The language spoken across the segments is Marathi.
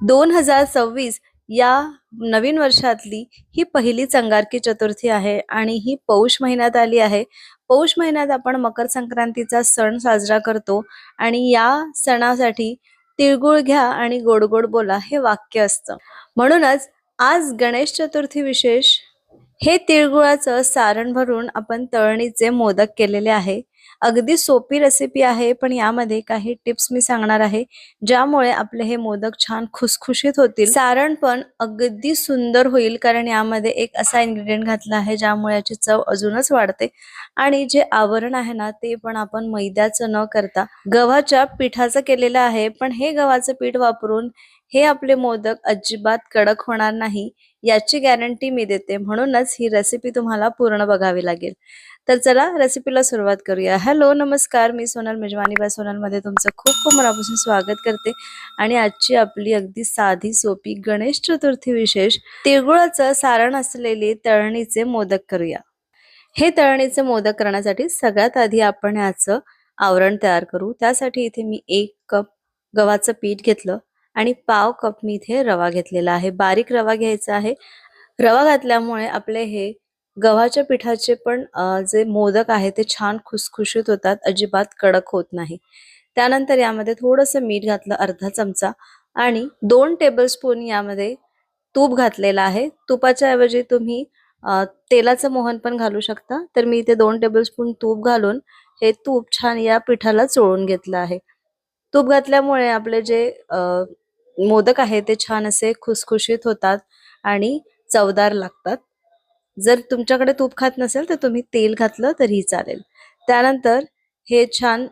दोन हजार सव्वीस या नवीन वर्षातली ही पहिली चंगारकी चतुर्थी आहे आणि ही पौष महिन्यात आली आहे. पौष महिन्यात आपण मकर संक्रांतीचा सण साजरा करतो आणि या सणासाठी तिळगुळ घ्या आणि गोड गोड बोला हे वाक्य असतं. म्हणूनच आज गणेश चतुर्थी विशेष हे तिळगुळाचं सारण भरून आपण तळणीचे मोदक केलेले आहे. अगदी सोपी रेसिपी आहे पण यामध्ये काही टिप्स मी सांगणार आहे ज्यामुळे आपले हे मोदक छान खुसखुशीत होतील. सारण पण अगदी सुंदर होईल कारण यामध्ये एक असा इन्ग्रेडियंट घातला आहे ज्यामुळे याची चव अजूनच वाढते. आणि जे आवरण आहे ना ते पण आपण मैद्याचं न करता गव्हाच्या पिठाचं केलेलं आहे पण हे गव्हाचं पीठ वापरून हे आपले मोदक अजिबात कडक होणार नाही याची गॅरंटी मी देते. म्हणूनच ही रेसिपी तुम्हाला पूर्ण बघावी लागेल. तर चला रेसिपीला सुरुवात करूया. हॅलो नमस्कार. मी सोनल मेजवानी. बाय सोनलमध्ये तुमचं खूप खूप मनापासून स्वागत करते. आणि आजची आपली अगदी साधी सोपी गणेश चतुर्थी विशेष तिळगुळाचं सारण असलेले तळणीचे मोदक करूया. हे तळणीचे मोदक करण्यासाठी सगळ्यात आधी आपण याचं आवरण तयार करू. त्यासाठी इथे मी एक कप गव्हाचं पीठ घेतलं. आणि पाव कप मी इथे रवा घेतलेला आहे. बारीक रवा घ्यायचा आहे. रवा घातल्यामुळे आपले हे गव्हाच्या पिठाचे पण जे मोदक आहे ते छान खुसखुशीत होतात. अजिबात कडक होत नाही. त्यानंतर यामध्ये थोडंसं मीठ घातलं अर्धा चमचा. आणि दोन टेबलस्पून यामध्ये तूप घातलेलं आहे. तुपाच्या ऐवजी तुम्ही तेलाचं मोहन पण घालू शकता. तर मी इथे दोन टेबलस्पून तूप घालून हे तूप छान या पिठाला चोळून घेतलं आहे. तूप घातल्यामुळे आपले जे मोदक आहे ते छान असे खुसखुशीत होतात आणि चवदार लागतात. जर तुमच्याकडे तूप खात नसेल तर तुम्ही तेल घातलं तरीही चालेल. त्यानंतर हे छान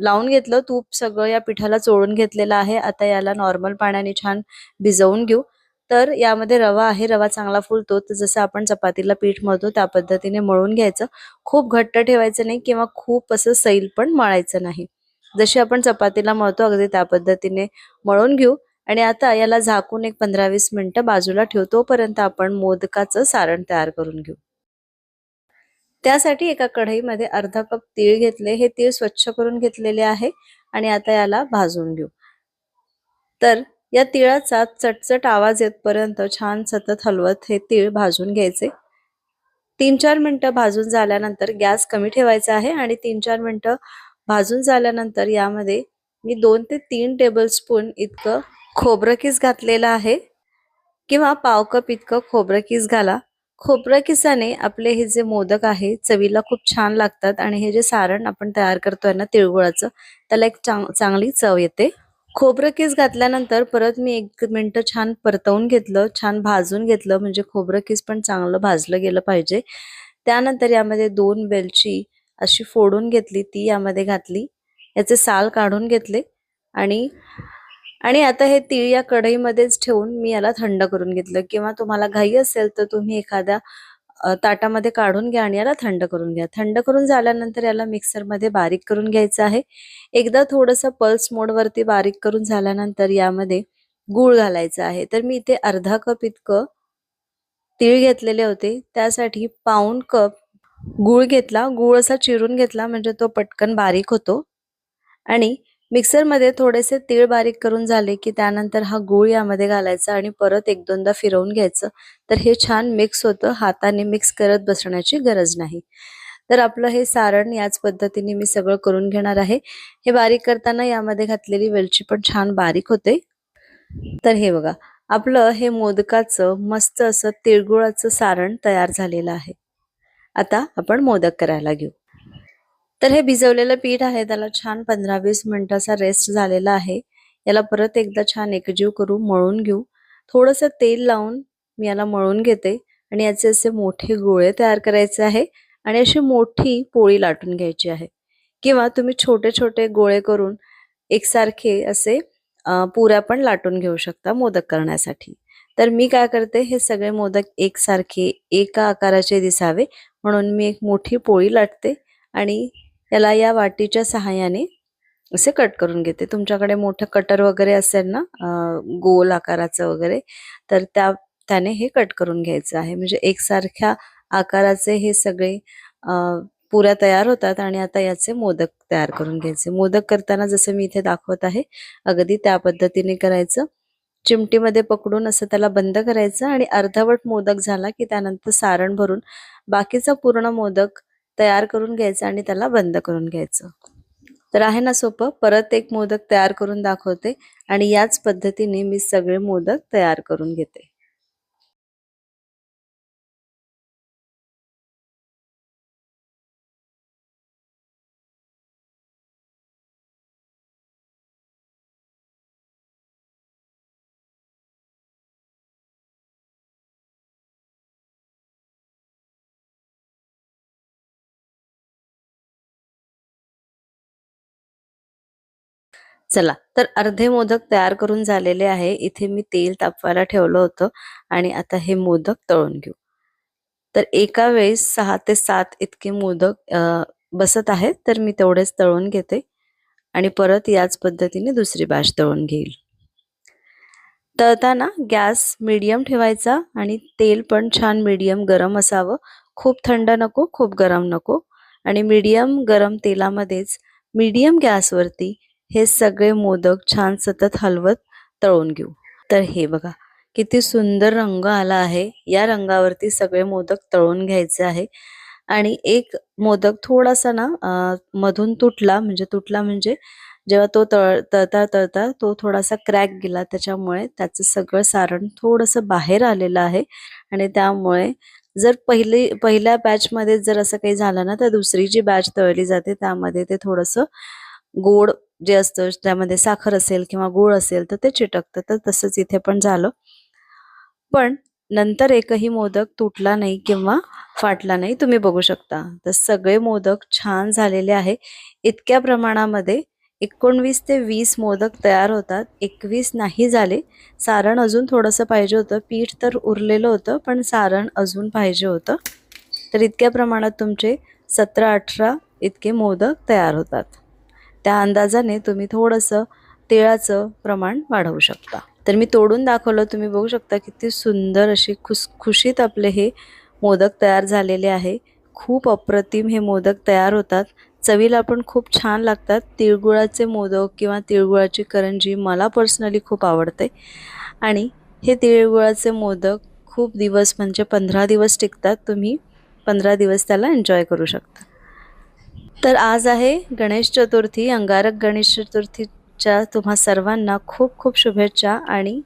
लावून घेतलं. तूप सगळं या पिठाला चोळून घेतलेलं आहे. आता याला नॉर्मल पाण्याने छान भिजवून घेऊ. तर यामध्ये रवा आहे. रवा चांगला फुलतो. तर जसं आपण चपातीला पीठ मळतो त्या पद्धतीने मळून घ्यायचं. खूप घट्ट ठेवायचं नाही किंवा खूप असं सैल पण मळायचं नाही. जशी आपण चपातीला मळतो अगदी त्या पद्धतीने मळून घेऊ. आणि आता याला झाकून एक पंधरा वीस मिनिटं बाजूला ठेवू तोपर्यंत आपण मोदकाचं सारण तयार करून घेऊ. त्यासाठी एका कढईमध्ये अर्धा कप तीळ घेतले. हे तीळ स्वच्छ करून घेतलेले आहे आणि आता याला भाजून घेऊ. तर या तिळाचा चटचट आवाज येतपर्यंत छान सतत हलवत हे तीळ भाजून घ्यायचे. तीन चार मिनिटं भाजून झाल्यानंतर गॅस कमी ठेवायचा आहे आणि तीन चार मिनिटं भाजून झाल्यानंतर यामध्ये मी दोन ते तीन टेबल स्पून इतकं खोबरं किस घातलेलं आहे? किंवा पाव कप इतकं खोबरं किस घाला? खोबरं किसाने आपले हे जे मोदक आहे चवीला खूप छान लागतात आणि हे जे सारण आपण तयार करतोय ना तिळगुळाचं त्याला एक चांग चांगली चव येते. खोबरं किस घातल्यानंतर परत मी एक मिनटं छान परतवून घेतलं छान भाजून घेतलं म्हणजे खोबरं किस पण चांगलं भाजलं गेलं पाहिजे. त्यानंतर यामध्ये दोन वेलची अशी फोडून घेतली ती यामध्ये घातली. याचे साल काढून घेतले आणि आणि आता हे तीळ या कढईमध्येच ठेवून मी याला थंड करून घेतलं. किंवा तुम्हाला घाई असेल तर तुम्ही एखाद्या ताटामध्ये काढून घ्या आणि याला थंड करून घ्या. थंड करून झाल्यानंतर याला मिक्सरमध्ये बारीक करून घ्यायचं आहे. एकदा थोडंसं पल्स मोडवरती बारीक करून झाल्यानंतर यामध्ये गूळ घालायचं आहे. तर मी इथे अर्धा कप इतकं तीळ घेतलेले होते. त्यासाठी पाऊण कप गूळ घेतला. गूळ असा चिरून घेतला म्हणजे तो पटकन बारीक होतो. आणि मिक्सरमध्ये थोडेसे तीळ बारीक करून झाले की त्यानंतर हा गूळ यामध्ये घालायचा आणि परत एक दोनदा फिरवून घ्यायचं. तर हे छान मिक्स होतं. हाताने मिक्स करत बसण्याची गरज नाही. तर आपलं हे सारण याच पद्धतीने मी सगळं करून घेणार आहे. हे बारीक करताना यामध्ये घातलेली वेलची पण छान बारीक होते. तर हे बघा आपलं हे मोदकाचं मस्त असं तिळगुळाचं सारण तयार झालेलं आहे. आता आपण मोदक करायला घेऊ. तर हे भिजवलेलं पीठ आहे त्याला छान पंधरा वीस मिनिटाचा रेस्ट झालेला आहे. याला परत एकदा छान एकजीव करू मळून घेऊ. थोडंसं तेल लावून मी याला मळून घेते आणि याचे असे मोठे गोळे तयार करायचे आहे आणि अशी मोठी पोळी लाटून घ्यायची आहे. किंवा तुम्ही छोटे छोटे गोळे करून एकसारखे असे पुऱ्या पण लाटून घेऊ शकता मोदक करण्यासाठी. तर मी काय करते हे सगळे मोदक एकसारखे एका आकाराचे दिसावे म्हणून मी एक मोठी पोळी लाटते आणि याला या वाटीच्या सहाय्याने असे कट करून घेते. तुमच्याकडे मोठं कटर वगैरे असेल ना गोल आकाराचं वगैरे तर त्या त्याने हे कट करून घ्यायचं आहे. म्हणजे एकसारख्या आकाराचे हे सगळे पुऱ्या तयार होतात आणि आता याचे मोदक तयार करून घ्यायचे. मोदक करताना जसं मी इथे दाखवत आहे अगदी त्या पद्धतीने करायचं. चिमटीमध्ये पकडून असं त्याला बंद करायचं आणि अर्धवट मोदक झाला की त्यानंतर सारण भरून बाकीचा पूर्ण मोदक तयार करून घ्यायचं आणि त्याला बंद करून घ्यायचं. तर आहे ना सोपं? परत एक मोदक तयार करून दाखवते आणि याच पद्धतीने मी सगळे मोदक तयार करून घेते. चला तर अर्धे मोदक तयार करून झालेले आहे. इथे मी तेल तापवायला ठेवलं होतं आणि आता हे मोदक तळून घेऊ. तर एका वेळेस सहा ते सात इतके मोदक बसत आहेत तर मी तेवढेच तळून घेते आणि परत याच पद्धतीने दुसरी बाश तळून घेईल. तळताना गॅस मीडियम ठेवायचा आणि तेल पण छान मीडियम गरम असावं. खूप थंड नको खूप गरम नको आणि मीडियम गरम तेलामध्येच मीडियम गॅसवरती हे सगळे मोदक छान सतत हलवत तळून घेऊ. तर हे बघा किती सुंदर रंग आला आहे. या रंगावरती सगळे मोदक तळून घ्यायचे आहे. आणि एक मोदक थोडासा ना मधून तुटला म्हणजे तुटला म्हणजे जेव्हा तो तळ तळता तळता तो थोडासा क्रॅक गेला त्याच्यामुळे त्याचं सगळं सारण थोडंसं बाहेर आलेलं आहे. आणि त्यामुळे जर पहिली पहिल्या बॅचमध्ये जर असं काही झालं ना तर दुसरी जी बॅच तळली जाते त्यामध्ये ते थोडंसं गोड जे असतं त्यामध्ये साखर असेल किंवा गूळ असेल तर ते चिटकतं. तर तसंच इथे पण झालं. पण नंतर एकही मोदक तुटला नाही किंवा फाटला नाही तुम्ही बघू शकता. तर सगळे मोदक छान झालेले आहे. इतक्या प्रमाणामध्ये एकोणवीस ते वीस मोदक तयार होतात. एकवीस नाही झाले. सारण अजून थोडंसं पाहिजे होतं. पीठ तर उरलेलं होतं पण सारण अजून पाहिजे होतं. तर इतक्या प्रमाणात तुमचे सतरा अठरा इतके मोदक तयार होतात. त्या अंदाजाने तुम्ही थोडंसं तिळाचं प्रमाण वाढवू शकता. तर मी तोडून दाखवलं तुम्ही बघू शकता किती सुंदर अशी खुसखुशीत आपले हे मोदक तयार झालेले आहे. खूप अप्रतिम हे मोदक तयार होतात. चवीला पण खूप छान लागतात. तिळगुळाचे मोदक किंवा तिळगुळाची करंजी मला पर्सनली खूप आवडते. आणि हे तिळगुळाचे मोदक खूप दिवस म्हणजे पंधरा दिवस टिकतात. तुम्ही पंधरा दिवस त्याला एन्जॉय करू शकता. तर आज आहे गणेश चतुर्थी अंगारक गणेश चतुर्थीच्या तुम्हा सर्वांना खूप खूप शुभेच्छा आणि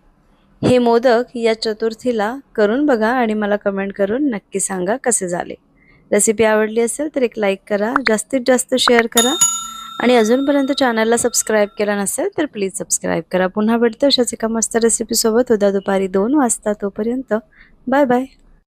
हे मोदक या चतुर्थीला करून बघा आणि मला कमेंट करून नक्की सांगा कसे झाले. रेसिपी आवडली असेल तर एक लाईक करा जास्तीत जास्त शेअर करा आणि अजूनपर्यंत चॅनलला सबस्क्राईब केला नसेल तर प्लीज सबस्क्राईब करा. पुन्हा भेटतो अशाच एका मस्त रेसिपीसोबत उद्या दुपारी दोन वाजता तोपर्यंत. Bye bye